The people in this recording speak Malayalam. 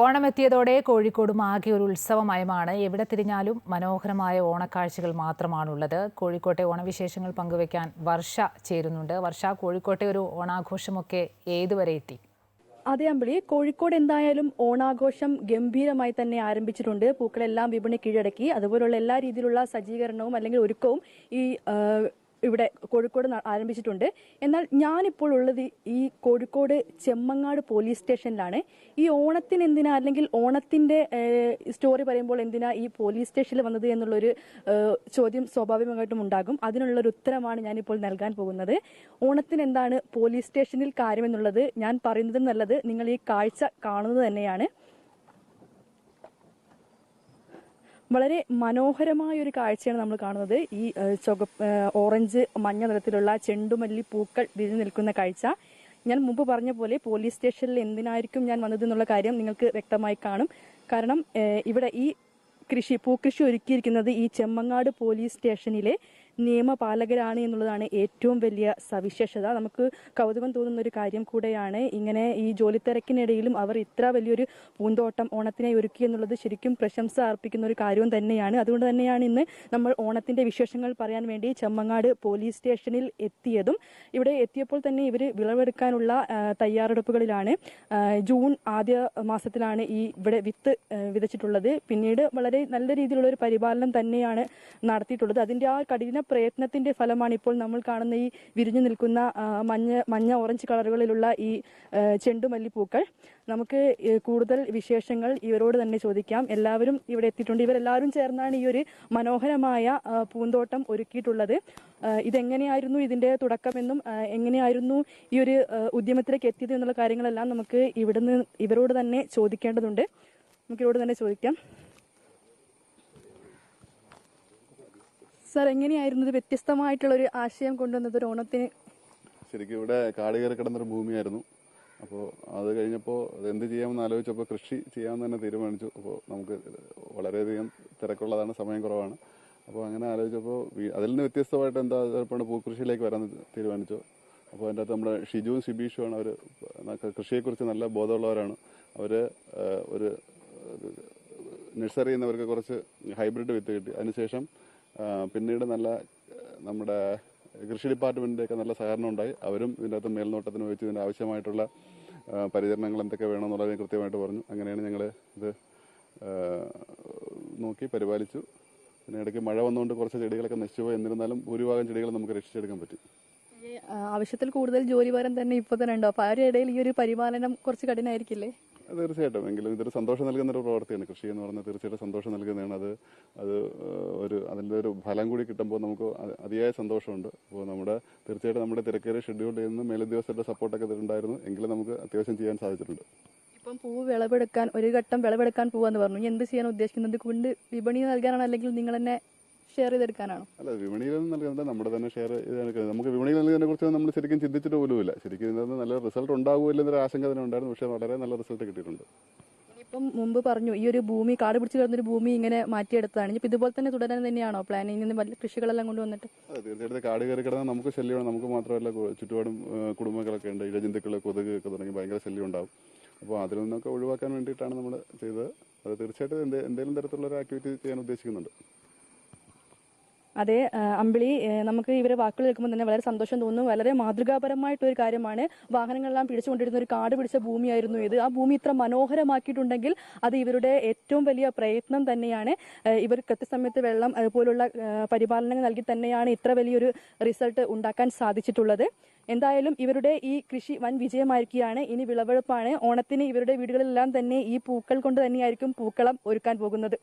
ഓണമെത്തിയതോടെ കോഴിക്കോടും ആകെ ഒരു ഉത്സവമയമാണ്. എവിടെ തിരിഞ്ഞാലും മനോഹരമായ ഓണക്കാഴ്ചകൾ മാത്രമാണുള്ളത്. കോഴിക്കോട്ടെ ഓണവിശേഷങ്ങൾ പങ്കുവയ്ക്കാൻ വർഷ ചേരുന്നുണ്ട്. വർഷ കോഴിക്കോട്ടെ ഒരു ഓണാഘോഷമൊക്കെ ഏതുവരെ എത്തി? അതെ അമ്പിളി കോഴിക്കോട് എന്തായാലും ഓണാഘോഷം ഗംഭീരമായി തന്നെ ആരംഭിച്ചിട്ടുണ്ട്. പൂക്കളെല്ലാം വിപണി കീഴടക്കി. അതുപോലുള്ള എല്ലാ രീതിയിലുള്ള സജ്ജീകരണവും അല്ലെങ്കിൽ ഒരുക്കവും ഈ ഇവിടെ കോഴിക്കോട് ആരംഭിച്ചിട്ടുണ്ട്. എന്നാൽ ഞാനിപ്പോൾ ഉള്ളത് ഈ കോഴിക്കോട് ചെമ്മങ്ങാട് പോലീസ് സ്റ്റേഷനിലാണ്. ഈ ഓണത്തിന് എന്തിനാ അല്ലെങ്കിൽ ഓണത്തിന്റെ സ്റ്റോറി പറയുമ്പോൾ എന്തിനാ ഈ പോലീസ് സ്റ്റേഷനിൽ വന്നത് എന്നുള്ളൊരു ചോദ്യം സ്വാഭാവികമായിട്ടും ഉണ്ടാകും. അതിനുള്ളൊരു ഉത്തരമാണ് ഞാനിപ്പോൾ നൽകാൻ പോകുന്നത്. ഓണത്തിന് എന്താണ് പോലീസ് സ്റ്റേഷനിൽ കാര്യമെന്നുള്ളത് ഞാൻ പറയുന്നത് നല്ലത്. നിങ്ങൾ ഈ കാഴ്ച കാണുന്നത് തന്നെയാണ്. വളരെ മനോഹരമായ ഒരു കാഴ്ചയാണ് നമ്മൾ കാണുന്നത്. ഈ ചുവപ്പ് ഓറഞ്ച് മഞ്ഞ നിറത്തിലുള്ള ചെണ്ടുമല്ലി പൂക്കൾ വിരിഞ്ഞു നിൽക്കുന്ന കാഴ്ച. ഞാൻ മുമ്പ് പറഞ്ഞ പോലെ പോലീസ് സ്റ്റേഷനിൽ എന്തിനായിരിക്കും ഞാൻ വന്നത് എന്നുള്ള കാര്യം നിങ്ങൾക്ക് വ്യക്തമായി കാണും. കാരണം ഇവിടെ ഈ കൃഷി പൂക്കൃഷി ഒരുക്കിയിരിക്കുന്നത് ഈ ചെമ്മങ്ങാട് പോലീസ് സ്റ്റേഷനിലെ നിയമപാലകരാണ് എന്നുള്ളതാണ് ഏറ്റവും വലിയ സവിശേഷത. നമുക്ക് കൗതുകം തോന്നുന്ന ഒരു കാര്യം കൂടെയാണ് ഇങ്ങനെ ഈ ജോലി തിരക്കിനിടയിലും അവർ ഇത്ര വലിയൊരു പൂന്തോട്ടം ഓണത്തിനെ ഒരുക്കി എന്നുള്ളത് ശരിക്കും പ്രശംസ അർപ്പിക്കുന്ന ഒരു കാര്യവും തന്നെയാണ്. അതുകൊണ്ട് തന്നെയാണ് ഇന്ന് നമ്മൾ ഓണത്തിന്റെ വിശേഷങ്ങൾ പറയാൻ വേണ്ടി ചെമ്മങ്ങാട് പോലീസ് സ്റ്റേഷനിൽ എത്തിയതും. ഇവിടെ എത്തിയപ്പോൾ തന്നെ ഇവർ വിളവെടുക്കാനുള്ള തയ്യാറെടുപ്പുകളിലാണ്. ജൂൺ ആദ്യ മാസത്തിലാണ് ഈ ഇവിടെ വിത്ത് വിതച്ചിട്ടുള്ളത്. പിന്നീട് വളരെ നല്ല രീതിയിലുള്ള ഒരു പരിപാലനം തന്നെയാണ് നടത്തിയിട്ടുള്ളത്. അതിന്റെ ആ കഠിന പ്രയത്നത്തിന്റെ ഫലമാണ് ഇപ്പോൾ നമ്മൾ കാണുന്ന ഈ വിരിഞ്ഞു നിൽക്കുന്ന മഞ്ഞ മഞ്ഞ ഓറഞ്ച് കളറുകളിലുള്ള ഈ ചെണ്ടുമല്ലി ചെണ്ടുമല്ലിപ്പൂക്കൾ. നമുക്ക് കൂടുതൽ വിശേഷങ്ങൾ ഇവരോട് തന്നെ ചോദിക്കാം. എല്ലാവരും ഇവിടെ എത്തിയിട്ടുണ്ട്. ഇവരെല്ലാവരും ചേർന്നാണ് ഈ ഒരു മനോഹരമായ പൂന്തോട്ടം ഒരുക്കിയിട്ടുള്ളത്. ഇതെങ്ങനെയായിരുന്നു ഇതിന്റെ തുടക്കമെന്നും എങ്ങനെയായിരുന്നു ഈ ഒരു ഉദ്യമത്തിലേക്ക് എത്തിയത് എന്നുള്ള കാര്യങ്ങളെല്ലാം നമുക്ക് ഇവിടുന്ന് ഇവരോട് തന്നെ ചോദിക്കേണ്ടതുണ്ട്. നമുക്ക് ഇവരോട് തന്നെ ചോദിക്കാം. സാർ എങ്ങനെയായിരുന്നു ഇത് വ്യത്യസ്തമായിട്ടുള്ള ഒരു ആശയം കൊണ്ടുവന്നത്? ഒരു ഓണത്തിന്? ശരിക്കും ഇവിടെ കാട് കയറി കിടന്നൊരു ഭൂമിയായിരുന്നു. അപ്പോൾ അത് കഴിഞ്ഞപ്പോൾ എന്ത് ചെയ്യാമെന്ന് ആലോചിച്ചപ്പോൾ കൃഷി ചെയ്യാമെന്ന് തന്നെ തീരുമാനിച്ചു. അപ്പോൾ നമുക്ക് വളരെയധികം തിരക്കുള്ളതാണ് സമയം കുറവാണ്. അപ്പോൾ അങ്ങനെ ആലോചിച്ചപ്പോൾ അതിൽ നിന്ന് വ്യത്യസ്തമായിട്ട് എന്താ ചിലപ്പോൾ പൂക്കൃഷിയിലേക്ക് വരാൻ തീരുമാനിച്ചു. അപ്പോൾ അതിന്റെ അകത്ത് നമ്മുടെ ഷിജുവും സിബീഷുമാണ് അവർ കൃഷിയെക്കുറിച്ച് നല്ല ബോധമുള്ളവരാണ്. അവർ ഒരു നഴ്സറിയിൽ നിന്ന് അവർക്ക് കുറച്ച് ഹൈബ്രിഡ് വിത്ത് കിട്ടി. അതിനുശേഷം പിന്നീട് നല്ല നമ്മുടെ കൃഷി ഡിപ്പാർട്ട്മെന്റിന്റെ ഒക്കെ നല്ല സഹകരണം ഉണ്ടായി. അവരും ഇതിനകത്ത് മേൽനോട്ടത്തിന് വെച്ച് ഇതിന്റെ ആവശ്യമായിട്ടുള്ള പരിചരണങ്ങൾ എന്തൊക്കെ വേണമെന്നുള്ളത് കൃത്യമായിട്ട് പറഞ്ഞു. അങ്ങനെയാണ് ഞങ്ങൾ ഇത് നോക്കി പരിപാലിച്ചു. പിന്നെ ഇടയ്ക്ക് മഴ വന്നുകൊണ്ട് കുറച്ച് ചെടികളൊക്കെ നശിച്ചുപോയി. എന്നിരുന്നാലും ഭൂരിഭാഗം ചെടികൾ നമുക്ക് രക്ഷിച്ചെടുക്കാൻ പറ്റി. ആവശ്യത്തിൽ കൂടുതൽ ജോലിഭാരം തന്നെ ഇപ്പൊ തന്നെ ഉണ്ടോ അപ്പൊ അവരുടെ ഇടയിൽ ഈ ഒരു പരിപാലനം കുറച്ച് കഠിനായിരിക്കില്ലേ? തീർച്ചയായിട്ടും. എങ്കിലും ഇതൊരു സന്തോഷം നൽകുന്ന ഒരു പ്രവൃത്തിയാണ്. കൃഷി എന്ന് പറഞ്ഞാൽ തീർച്ചയായിട്ടും സന്തോഷം നൽകുന്നതാണ്. അത് അത് ഒരു അതിന്റെ ഒരു ഫലം കൂടി കിട്ടുമ്പോൾ നമുക്ക് അതിയായ സന്തോഷമുണ്ട്. അപ്പോൾ നമ്മുടെ തീർച്ചയായിട്ടും നമ്മുടെ തിരക്കേറിയ ഷെഡ്യൂൾ ചെയ്യുന്ന മേലുദ്യോഗസ്ഥരുടെ സപ്പോർട്ടൊക്കെ ഉണ്ടായിരുന്നു എങ്കിലും നമുക്ക് അത്യാവശ്യം ചെയ്യാൻ സാധിച്ചിട്ടുണ്ട്. ഇപ്പം പൂവ് വിളവെടുക്കാൻ ഒരു ഘട്ടം വിളവെടുക്കാൻ പോവാന്ന് പറഞ്ഞു. എന്ത് ചെയ്യാൻ ഉദ്ദേശിക്കുന്നത്? കൊണ്ട് വിപണി നൽകാനാണ് അല്ലെങ്കിൽ നിങ്ങൾ തന്നെ ഷെയർ ചെയ്തെടുക്കാനാണോ? അല്ല വിപണിയിൽ നിന്ന് നൽകുന്നത് നമ്മുടെ തന്നെ ഷെയർ ചെയ്ത് നൽകുന്നത് നമുക്ക് വിപണിയിൽ നൽകുന്നതിനെ കുറിച്ച് നമ്മൾ ശരിക്കും ചിന്തിച്ചിട്ട് പോലുമില്ല. ശരിക്കും ഇതിനകത്ത് നല്ല റിസൾട്ട് ഉണ്ടാകുമല്ലോ എന്നൊരു ആശങ്ക തന്നെ ഉണ്ടായിരുന്നു. പക്ഷേ വളരെ നല്ല റിസൾട്ട് കിട്ടിയിട്ടുണ്ട്. ഇപ്പം മുമ്പ് പറഞ്ഞു ഈ ഒരു ഭൂമി കാട് പിടിച്ച് കിടന്നൊരു ഭൂമി ഇങ്ങനെ മാറ്റിയെടുത്തതാണ്. ഇപ്പം ഇതുപോലെ തന്നെ തുടരാൻ തന്നെയാണോ? പ്ലാൻ ഇനി വലിയ കൃഷികളെല്ലാം കൊണ്ടുവന്നിട്ട് അതെ തീർച്ചയായിട്ടും കാട് കയറി കിടന്നാൽ നമുക്ക് ശല്യമാണ്. നമുക്ക് മാത്രമല്ല ചുറ്റുപാടും കുടുംബങ്ങളൊക്കെ ഉണ്ട്. ഇഴജന്തുക്കൾ കൊതുക് ഒക്കെ തുടങ്ങി ഭയങ്കര ശല്യം ഉണ്ടാവും. അപ്പോൾ അതിൽ നിന്നൊക്കെ ഒഴിവാക്കാൻ വേണ്ടിയിട്ടാണ് നമ്മൾ ചെയ്തത്. അത് തീർച്ചയായിട്ടും എന്തെങ്കിലും തരത്തിലുള്ള ഒരു ആക്ടിവിറ്റി ചെയ്യാൻ ഉദ്ദേശിക്കുന്നുണ്ട്. അതെ അമ്പിളി നമുക്ക് ഇവരെ വാക്കുകൾ കേൾക്കുമ്പോൾ തന്നെ വളരെ സന്തോഷം തോന്നുന്നു വളരെ മാതൃകാപരമായിട്ടൊരു കാര്യമാണ് വാഹനങ്ങളെല്ലാം പിടിച്ചുകൊണ്ടിരുന്ന ഒരു കാട് പിടിച്ച ഭൂമിയായിരുന്നു ഇത്. ആ ഭൂമി ഇത്ര മനോഹരമാക്കിയിട്ടുണ്ടെങ്കിൽ അത് ഇവരുടെ ഏറ്റവും വലിയ പ്രയത്നം തന്നെയാണ്. ഇവർ കൃത്യസമയത്ത് വെള്ളം അതുപോലുള്ള പരിപാലനങ്ങൾ നൽകി തന്നെയാണ് ഇത്ര വലിയൊരു റിസൾട്ട് ഉണ്ടാക്കാൻ സാധിച്ചിട്ടുള്ളത്. എന്തായാലും ഇവരുടെ ഈ കൃഷി വൻ വിജയമായിരിക്കുകയാണ്. ഇനി വിളവെടുപ്പാണ്. ഓണത്തിന് ഇവരുടെ വീടുകളിലെല്ലാം തന്നെ ഈ പൂക്കൾ കൊണ്ട് തന്നെയായിരിക്കും പൂക്കളം ഒരുക്കാൻ പോകുന്നത്.